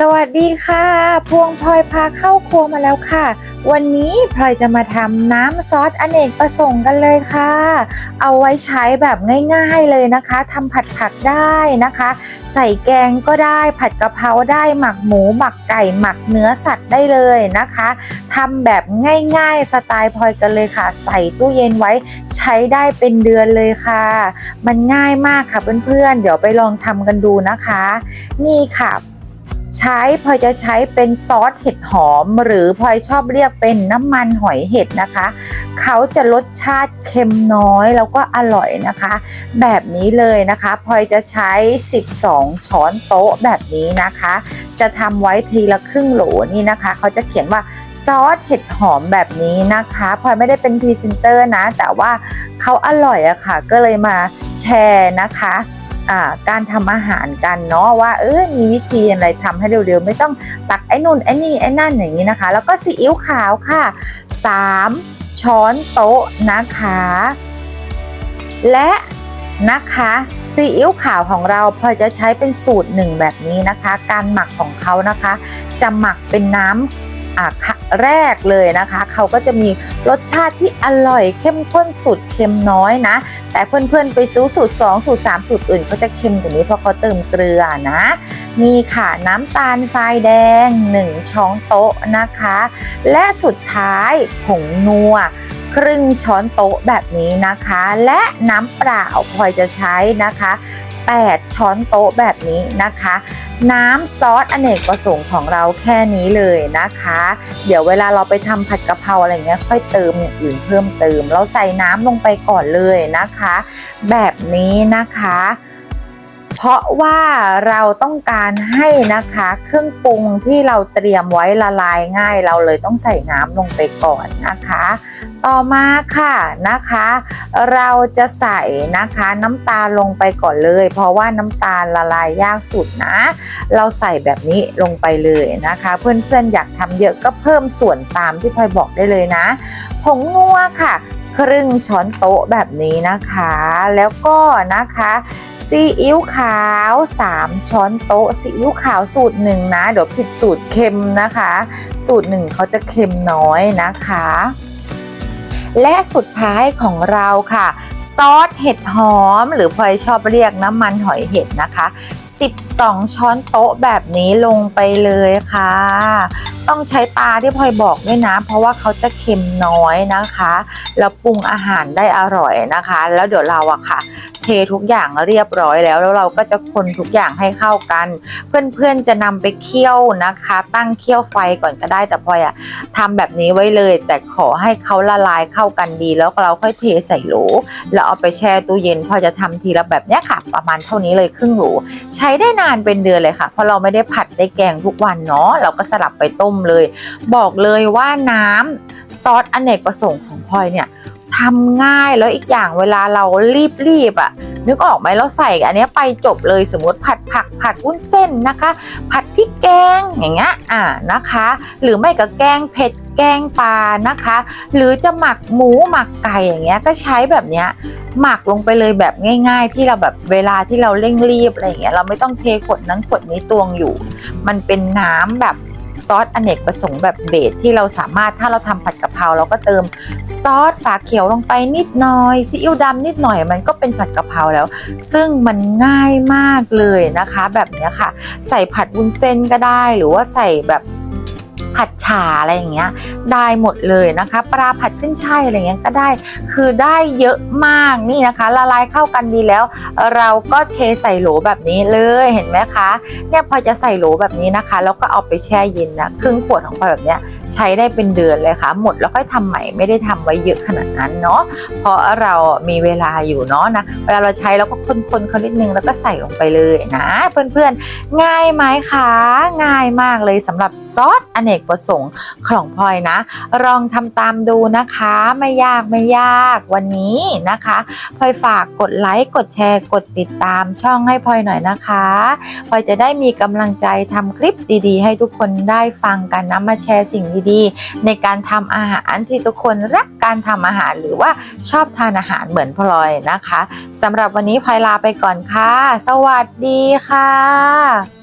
สวัสดีค่ะ พวงพลอยพาเข้าครัวมาแล้วค่ะ วันนี้พลอยจะมาทำน้ำซอสอเนกประสงค์กันเลยค่ะ เอาไว้ใช้แบบง่ายๆเลยนะคะทำผัดผักได้นะคะ ใส่แกงก็ได้ผัดกะเพราได้หมักหมูหมักไก่หมักเนื้อสัตว์ได้เลยนะคะทำแบบง่ายๆสไตล์พลอยกันเลยค่ะ ใส่ตู้เย็นไว้ใช้ได้เป็นเดือนเลยค่ะ มันง่ายมากค่ะเพื่อนๆเดี๋ยวไปลองทำกันดูนะคะ นี่ค่ะ ใช้พลอยจะใช้เป็นซอสเห็ดหอม หรือพลอยชอบเรียกเป็นน้ำมันหอยเห็ดนะคะ เขาจะรสชาติเค็มน้อยแล้วก็อร่อยนะคะ แบบนี้เลยนะคะพลอยจะใช้ 12 ช้อนโต๊ะแบบนี้นะคะ จะทำไว้ทีละครึ่งโหลนี่นะคะ เขาจะเขียนว่าซอสเห็ดหอมแบบนี้นะคะพลอยไม่ได้เป็นพรีเซนเตอร์นะ แต่ว่าเขาอร่อยอะค่ะ ก็เลยมาแชร์นะคะ การทำอาหารกันเนาะว่าเออมีวิธีอะไรทำให้เร็วๆ ไม่ต้องตักไอ้นู่นไอ้นี่ไอ้นั่นอย่างนี้นะคะ แล้วก็ซีอิ๊วขาวค่ะ 3 ช้อนโต๊ะนะคะ และนะคะซีอิ๊วขาวของเราพอจะใช้เป็นสูตรหนึ่งแบบนี้นะคะ การหมักของเขานะคะ จะหมักเป็นน้ำอ่าแรกเลยนะคะ เขาก็จะมีรสชาติที่อร่อยเข้มข้นสุดเค็มน้อยนะ แต่เพื่อนๆไปซื้อสูตร 2 สูตร 3 สูตรอื่นเขาจะเค็มกว่านี้เพราะเขาเติมเกลือนะ มีค่ะน้ำตาลทรายแดง 1 ช้อนโต๊ะนะคะ และสุดท้ายผงนัวครึ่งช้อนโต๊ะแบบนี้นะคะ และน้ำเปล่าพลอยจะใช้นะคะ 8 ช้อนโต๊ะแบบนี้นะคะ น้ำซอสอเนกประสงค์ของเราแค่นี้เลยนะคะ เดี๋ยวเวลาเราไปทำผัดกะเพราอะไรเงี้ยค่อยเติมอย่างอื่นเพิ่มเติม เราใส่น้ำลงไปก่อนเลยนะคะ แบบนี้นะคะ เพราะว่าเราต้องการให้นะคะเครื่องปรุงที่เราเตรียมไว้ละลายง่าย เราเลยต้องใส่น้ำลงไปก่อนนะคะ ต่อมาค่ะนะคะ เราจะใส่นะคะน้ำตาลลงไปก่อนเลย เพราะว่าน้ำตาลละลายยากสุดนะ เราใส่แบบนี้ลงไปเลยนะคะ เพื่อนๆอยากทำเยอะก็เพิ่มส่วนตามที่พลอยบอกได้เลยนะผงนัวค่ะ ครึ่งช้อนโต๊ะแบบนี้นะคะ แล้วก็นะคะซีอิ๊วขาว 3 ช้อนโต๊ะซีอิ๊วขาวสูตรหนึ่งนะ เดี๋ยวผิดสูตรเค็มนะคะ สูตรหนึ่งเขาจะเค็มน้อยนะคะ และสุดท้ายของเราค่ะ ซอสเห็ดหอม หรือพลอยชอบเรียกน้ำมันหอยเห็ดนะคะ 12 ช้อนโต๊ะแบบนี้ลงไปเลยค่ะ ต้องใช้ปลาที่พลอยบอกด้วยนะ เพราะว่าเขาจะเค็มน้อยนะคะแล้วปรุงอาหารได้อร่อยนะคะ แล้วเดี๋ยวเราอะค่ะ เททุกอย่างเรียบร้อยแล้ว แล้วเราก็จะคนทุกอย่างให้เข้ากัน เพื่อนๆจะนำไปเคี่ยวนะคะ ตั้งเคี่ยวไฟก่อนก็ได้แต่พลอยอะทำแบบนี้ไว้เลย แต่ขอให้เขาละลายเข้ากันดี แล้วเราค่อยเทใส่โหลแล้วเอาไปแช่ตู้เย็นพอจะทำทีละแบบนี้ค่ะ ประมาณเท่านี้เลยครึ่งโหลใช้ได้นานเป็นเดือนเลยค่ะเพราะเราไม่ได้ผัดได้แกงทุกวันเนาะเราก็สลับไปต้มเลย บอกเลยว่าน้ำซอสอเนกประสงค์ของพลอยเนี่ย ทำง่ายแล้วอีกอย่างเวลาเรารีบๆอะ่ะนึกออกไหมเราใส่อันนี้ไปจบเลยสมมติผัดผักผัดวุ้นเส้นนะคะ ผัดพริกแกงอย่างเงี้ยอ่านะคะ หรือไม่ก็แกงเผ็ดแกงปลานะคะ หรือจะหมักหมูหมักไก่อย่างเงี้ยก็ใช้แบบเนี้ยหมักลงไปเลยแบบง่าย ๆ ที่เราแบบเวลาที่เราเร่งรีบอะไรอย่างเงี้ยเราไม่ต้องเทขวดนั้นขวดนี้ตวงอยู่ มันเป็นน้ำแบบ ซอสอเนกประสงค์แบบเบสที่เราสามารถถ้าเราทำผัดกะเพราเราก็เติมซอสฝาเขียวลงไปนิดหน่อยซีอิ๊วดำนิดหน่อยมันก็เป็นผัดกะเพราแล้ว ซึ่งมันง่ายมากเลยนะคะ แบบนี้ค่ะ ใส่ผัดวุ้นเส้นก็ได้ หรือว่าใส่แบบ ผัดฉ่าอะไรอย่างเงี้ยได้หมดเลยนะคะ ปลาผัดขึ้นช่ายอะไรเงี้ยก็ได้ คือได้เยอะมากนี่นะคะ ละลายเข้ากันดีแล้ว เราก็เทใส่โหลแบบนี้เลยเห็นไหมคะเนี่ยพอจะใส่โหลแบบนี้นะคะ แล้วก็เอาไปแช่เย็นนะครึ่งขวดของพลอยแบบเนี้ยใช้ได้เป็นเดือนเลยค่ะ หมดแล้วค่อยทำใหม่ไม่ได้ทำไว้เยอะขนาดนั้นเนาะเพราะเรามีเวลาอยู่เนาะนะเวลาเราใช้เราก็คนๆเขานิดนึงแล้วก็ใส่ลงไปเลยนะ เพื่อนๆง่ายไหมคะง่ายมากเลยสำหรับซอสอเนกกประสงค์ของพลอยนะ ลองทำตามดูนะคะไม่ยากไม่ยากวันนี้นะคะพลอยฝากกดไลค์กดแชร์กดติดตามช่องให้พลอยหน่อยนะคะพลอยจะได้มีกำลังใจทำคลิปดีๆ ให้ทุกคนได้ฟังกันนะมาแชร์สิ่งดีๆ ในการทำอาหารที่ทุกคนรักการทำอาหารหรือว่าชอบทานอาหารเหมือนพลอยนะคะสำหรับวันนี้พลอยลาไปก่อนค่ะ สวัสดีค่ะ